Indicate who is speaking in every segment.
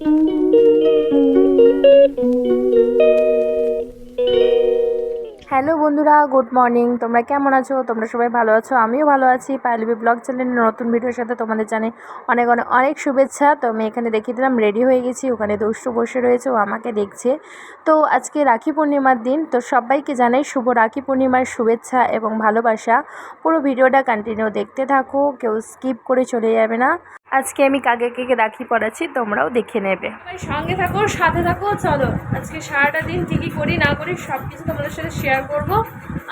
Speaker 1: Hello বন্ধুরা, good morning. তোমরা কেমন আছো? তোমরা সবাই ভালো আছো? আমিও ভালো আছি। পাইলবি ব্লগ চ্যানেলের নতুন ভিডিওর সাথে তোমাদের জানে অনেক অনেক অনেক শুভেচ্ছা। তো আমি এখানে দেখিয়ে দিলাম, রেডি হয়ে গেছি। ওখানে দুষ্টু বসে রয়েছে, ও আমাকে দেখছে। তো আজকে রাখি পূর্ণিমার দিন। তো সবাইকে জানাই শুভ রাখি পূর্ণিমার শুভেচ্ছা এবং ভালোবাসা। পুরো ভিডিওটা কন্টিনিউ দেখতে থাকো। কেউ স্কিপ করে চলে যাবে না। আজকে আমি কাকে কে রাখি পড়াচ্ছি তোমরাও দেখে নেবে।
Speaker 2: সঙ্গে থাকো সাথে থাকো চলো। আজকে সারাটা দিন কী কী করি না করি সব কিছু তোমাদের সাথে শেয়ার করব।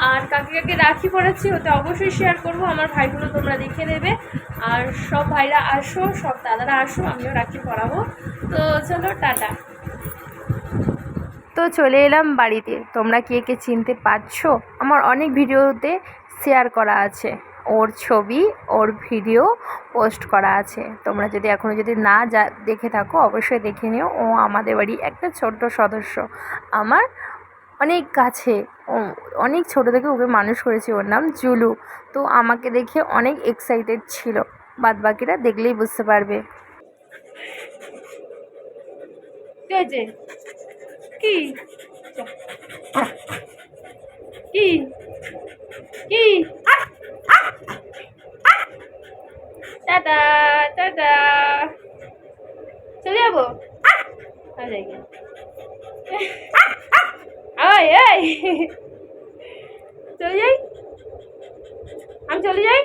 Speaker 2: আর কাকে কাকে রাখি পড়াচ্ছি ওতে অবশ্যই শেয়ার করব। আমার ভাইগুলো তোমরা দেখে নেবে। আর সব ভাইরা আসো সব দাদারা আসো আমিও রাখি পড়াবো। তো চলো টাটা।
Speaker 1: তো চলে এলাম বাড়িতে। তোমরা কে কে চিনতে পারছ? আমার অনেক ভিডিওতে শেয়ার করা আছে। ওর ছবি, ওর ভিডিও পোস্ট করা আছে। তোমরা যদি এখনও যদি না যা, দেখে থাকো, অবশ্যই দেখে নিও। ও আমাদের বাড়ি একটা ছোট্ট সদস্য। আমার অনেক কাছে অনেক ছোটো থেকে ওকে মানুষ করেছি ওর নাম জুলু। তো আমাকে দেখে অনেক এক্সাইটেড ছিল। বাদ বাকিরা দেখলেই বুঝতে পারবে।
Speaker 2: কি? কি? কি? Tata tata. চলে যাব। ওই এই চলে যাই? আমি চলে যাই?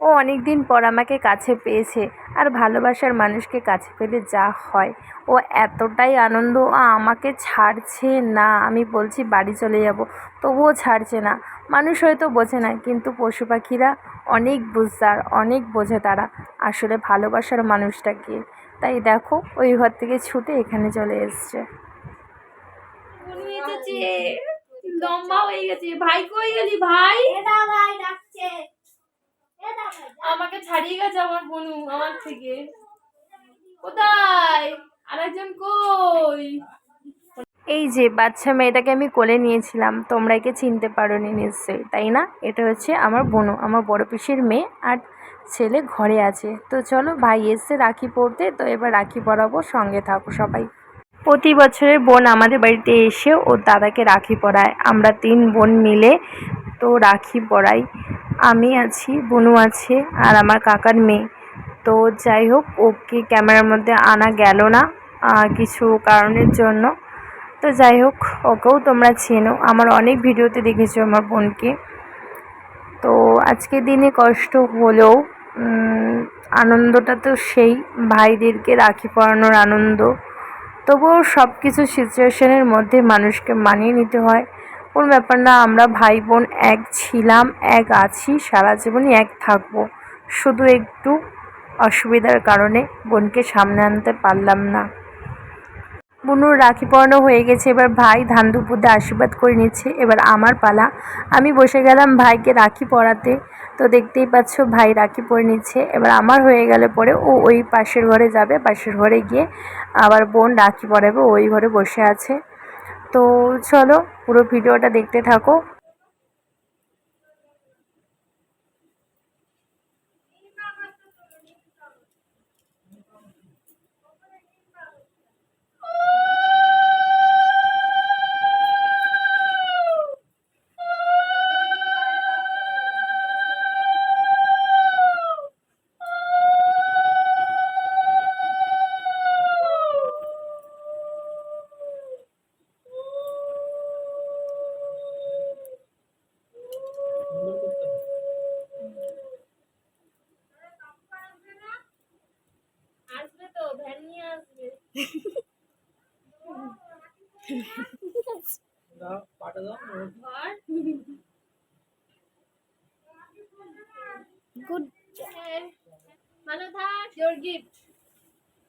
Speaker 1: ও অনেক দিন পর আমাকে কাছে পেয়েছে আর ভালোবাসার মানুষকে কাছে পেলে যা হয়। ও এতটাই আনন্দ আমাকে ছাড়ছে না। আমি বলছি বাড়ি চলে যাব। তবুও ছাড়ছে না। মানুষ হয়তো বোঝে না কিন্তু পশু পাখিরা অনেক বুঝদার অনেক বোঝে তারা আসলে ভালোবাসার মানুষটাকে। তাই দেখো ওই ঘর থেকে ছুটে এখানে চলে এসছে।
Speaker 2: লম্বা হয়ে গেছে। ভাই কই গেলি ভাই? আমাকে ছাড়িয়ে গেছে আমার বনু, আমার থেকে। কোথায়? আরেকজন কই?
Speaker 1: এই যে, বাচ্চা মেয়েটাকে আমি কোলে নিয়েছিলাম, তোমরা একে চিনতে পারোনি নিশ্চয়ই, তাই না? এটা হচ্ছে আমার বোনু, আমার বড় পিসির মেয়ে আর ছেলে ঘরে আছে। তো চলো, ভাই এসছে রাখি পরতে, তো এবার রাখি পরাবো, সঙ্গে থাকো সবাই। প্রতি বছরের বোন আমাদের বাড়িতে এসে ওর দাদাকে রাখি পরায়। আমরা তিন বোন মিলে তো রাখি পরাই। আমি আছি, বনু আছে আর আমার কাকার মেয়ে। তো যাই হোক, ওকে ক্যামেরার মধ্যে আনা গেল না কিছু কারণের জন্য। তো যাই হোক, ওকেও তোমরা চেনো। আমার অনেক ভিডিওতে দেখেছ আমার বোনকে। তো আজকের দিনে কষ্ট হলেও আনন্দটা তো সেই, ভাইদেরকে রাখি পরানোর আনন্দ। তবুও সব কিছু সিচুয়েশনের মধ্যে মানুষকে মানিয়ে নিতে হয়। কোনো ব্যাপার না, আমরা ভাই বোন এক ছিলাম, এক আছি, সারা জীবনই এক থাকব। শুধু একটু অসুবিধার কারণে বোনকে সামনে আনতে পারলাম না। বুনুর রাখি পরানো হয়ে গেছে, এবার ভাই ধান দুপুরতে আশীর্বাদ করে নিচ্ছে। এবার আমার পালা। আমি বসে গেলাম ভাইকে রাখি পরাতে। তো দেখতেই পাচ্ছ, ভাই রাখি পরে নিচ্ছে। এবার আমার হয়ে গেলে পরে ও ওই পাশের ঘরে যাবে। পাশের ঘরে গিয়ে আবার বোন রাখি পরাবে ওই ঘরে বসে আছে। তো চলো পুরো ভিডিওটা দেখতে থাকো।
Speaker 3: গুড।
Speaker 2: ভালো থাক ইওর গিফট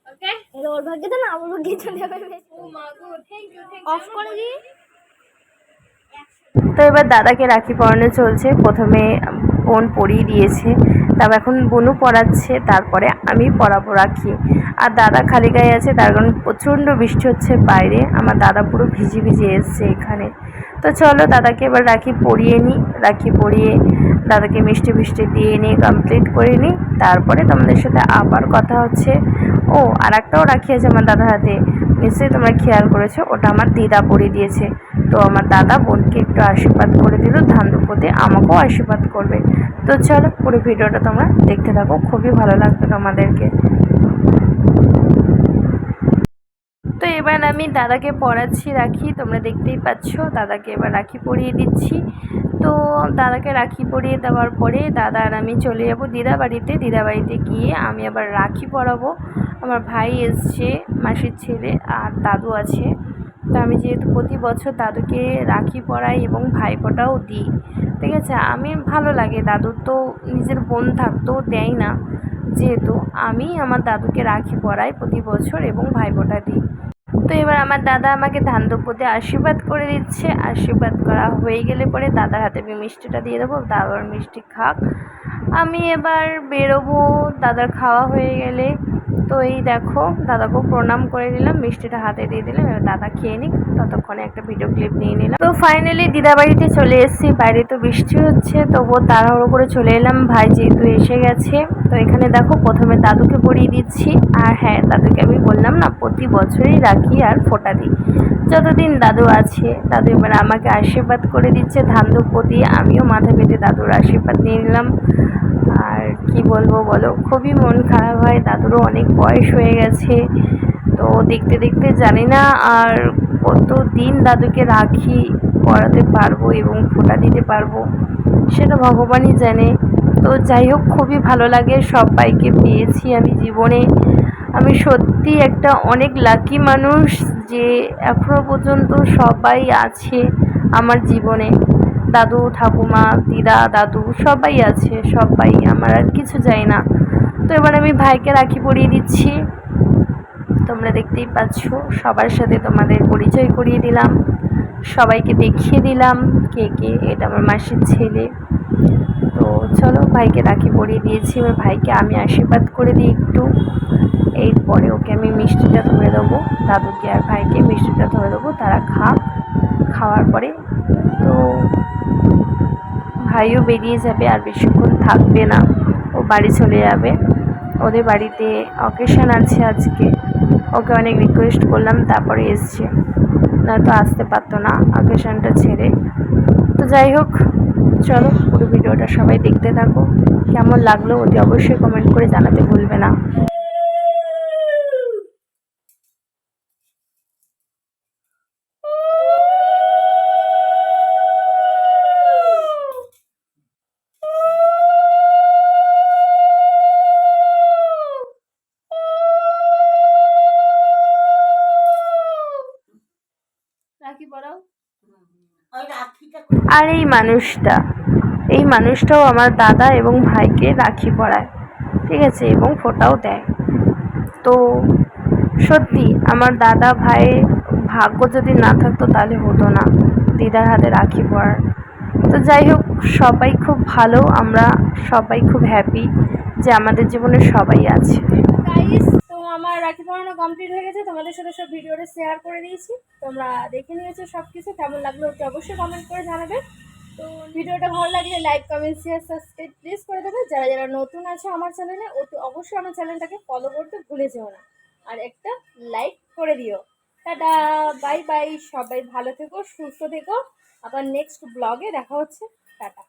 Speaker 2: ওকে
Speaker 3: ওর ভাগ্যে তো না আমার ভাগ্যে চলে যাবে
Speaker 2: ও মা গো থ্যাংক ইউ থ্যাংক
Speaker 3: অফ করে দিই?
Speaker 1: তো এবার দাদাকে রাখি পরানো চলছে। প্রথমে বোন পরিয়ে দিয়েছে। তারপর এখন বনু পরাচ্ছে। তারপরে আমি পরাবো রাখি। আর দাদা খালি গায়ে আছে, তার কারণ প্রচণ্ড বৃষ্টি হচ্ছে বাইরে। আমার দাদা পুরো ভিজে ভিজে এসছে এখানে। তো চলো দাদাকে এবার রাখি পরিয়ে নিই রাখি পরিয়ে দাদাকে মিষ্টি মিষ্টি দিয়ে নিয়ে কমপ্লিট করে নিই তারপরে তোমাদের সাথে আবার কথা হচ্ছে। ও আর একটাও রাখি আছে আমার দাদার হাতে। নিশ্চয়ই তোমরা খেয়াল করেছ, ওটা আমার দিদা পরিয়ে দিয়েছে। তো আমার দাদা বোনকে একটু আশীর্বাদ করে দিল ধান দুপোতে আমাকেও আশীর্বাদ করবে। তো চলো পুরো ভিডিওটা তোমরা দেখতে থাকো, খুবই ভালো লাগবে তোমাদেরকে। তো এবার আমি দাদাকে পড়াচ্ছি রাখি, তোমরা দেখতেই পাচ্ছ, দাদাকে এবার রাখি পরিয়ে দিচ্ছি। তো দাদাকে রাখি পরিয়ে দেওয়ার পরে দাদা আর আমি চলে যাব দিদা বাড়িতে দিদা বাড়িতে গিয়ে আমি আবার রাখি পরাবো। আমার ভাই এসছে, মাসির ছেলে আর দাদু আছে। তো আমি যেহেতু প্রতি বছর দাদুকে রাখি পরাই এবং ভাইফোঁটাও দিই, ঠিক আছে? আমি ভালো লাগে দাদুর তো নিজের বোন থাকতেও দেয় না। যেহেতু আমি আমার দাদুকে রাখি পরাই প্রতি বছর এবং ভাইফোঁটা দিই। তো এবার আমার দাদা আমাকে ধান দ্রব্যতে আশীর্বাদ করে দিচ্ছে। আশীর্বাদ করা হয়ে গেলে পরে দাদার হাতে আমি মিষ্টিটা দিয়ে দেবো। দাদার মিষ্টি খাক। আমি এবার বেরোবো। দাদার খাওয়া হয়ে গেলে। তো এই দেখো, দাদাকেও প্রণাম করে দিলাম মিষ্টিটা হাতে দিয়ে দিলাম। এবার দাদা খেয়ে নিক। ততক্ষণে একটা ভিডিও ক্লিপ নিয়ে নিলাম। তো ফাইনালি দিদাবাড়িতে চলে এসেছি, বাইরে তো বৃষ্টি হচ্ছে, তবুও তাড়াহুড়ো করে চলে এলাম। ভাই যেহেতু এসে গেছে, তো এখানে দেখো প্রথমে দাদুকে পরিয়ে দিচ্ছি। আর হ্যাঁ দাদুকে আমি বললাম না, প্রতি বছরই রাখি আর ফোঁটা দিই। যতদিন দাদু আছে, দাদু এবার আমাকে আশীর্বাদ করে দিচ্ছে, ধান দিয়ে আমিও মাথা পেতে দাদুর আশীর্বাদ নিয়ে নিলাম। আর কি বলব বলো, খুবই মন খারাপ হয়, দাদুরও অনেক বয়স হয়ে গেছে, তো দেখতে দেখতে জানি না আর কত দিন দাদুকে রাখি, পড়াতে পারব এবং ফোঁটা দিতে পারব, সেটা ভগবানই জানে। তো যাই হোক, খুবই ভালো লাগে, সবাইকে পেয়েছি আমি জীবনে। আমি সত্যি একটা অনেক লাকি মানুষ যে এখনও পর্যন্ত সবাই আছে আমার জীবনে। দাদু, ঠাকুমা, দিদা, দাদু সবাই আছে, সবাই, আমার আর কিছু চাই না। তো এবার আমি ভাইকে রাখি পরিয়ে দিচ্ছি। তোমরা দেখতেই পাচ্ছ, সবার সাথে তোমাদের পরিচয় করিয়ে দিলাম, সবাইকে দেখিয়ে দিলাম কে কে, এটা আমার মাসির ছেলে। তো চলো ভাইকে রাখি পরিয়ে দিয়েছি, এবার ভাইকে আমি আশীর্বাদ করে দিই একটু। এরপরে ওকে আমি মিষ্টিটা ধরে দেবো, দাদুকে আর ভাইকে মিষ্টিটা ধরে দেবো, তারা খাক। খাওয়ার পরে তো ভাইও বেরিয়ে যাবে আর বেশিক্ষণ থাকবে না, ও বাড়ি চলে যাবে। ওদের বাড়িতে অকেশন আছে আজকে। ওকে অনেক রিকোয়েস্ট করলাম, তারপরে এসছে। নয়তো আসতে পারতো না অকেশনটা ছেড়ে। তো যাই হোক, চলো পুরো ভিডিওটা সবাই দেখতে থাকো। কেমন লাগল অতি অবশ্যই কমেন্ট করে জানাতে ভুলবে না। আর এই মানুষটা, এই মানুষটাও আমার দাদা এবং ভাইকে রাখি পরায়, ঠিক আছে, এবং ফোঁটাও দেয়। তো সত্যি, আমার দাদা ভাইয়ের ভাগ্য যদি না থাকতো তাহলে হতো না দিদার হাতে রাখি পরার। তো যাই হোক, সবাই খুব ভালো, আমরা সবাই খুব হ্যাপি যে আমাদের জীবনে সবাই আছে
Speaker 2: গাইস তো আমার রাখি পরানো কমপ্লিট হয়ে গেছে তোমাদের সাথে সব ভিডিওটা শেয়ার করে দিয়েছি। তোমরা দেখে নিয়েছো সব কিছু কেমন লাগল ওকে অবশ্যই কমেন্ট করে জানাবে। তো ভিডিওটা ভালো লাগলে like comment share subscribe please করে দেবে। যারা যারা নতুন আছে আমার চ্যানেলে অতি অবশ্যই আমার চ্যানেলটাকে ফলো করতে ভুলে যেও না। আর একটা লাইক করে দিও। টাটা বাই বাই সবাই ভালো থেকো, সুস্থ থেকো। আবার নেক্সট ব্লগে দেখা হচ্ছে। টাটা।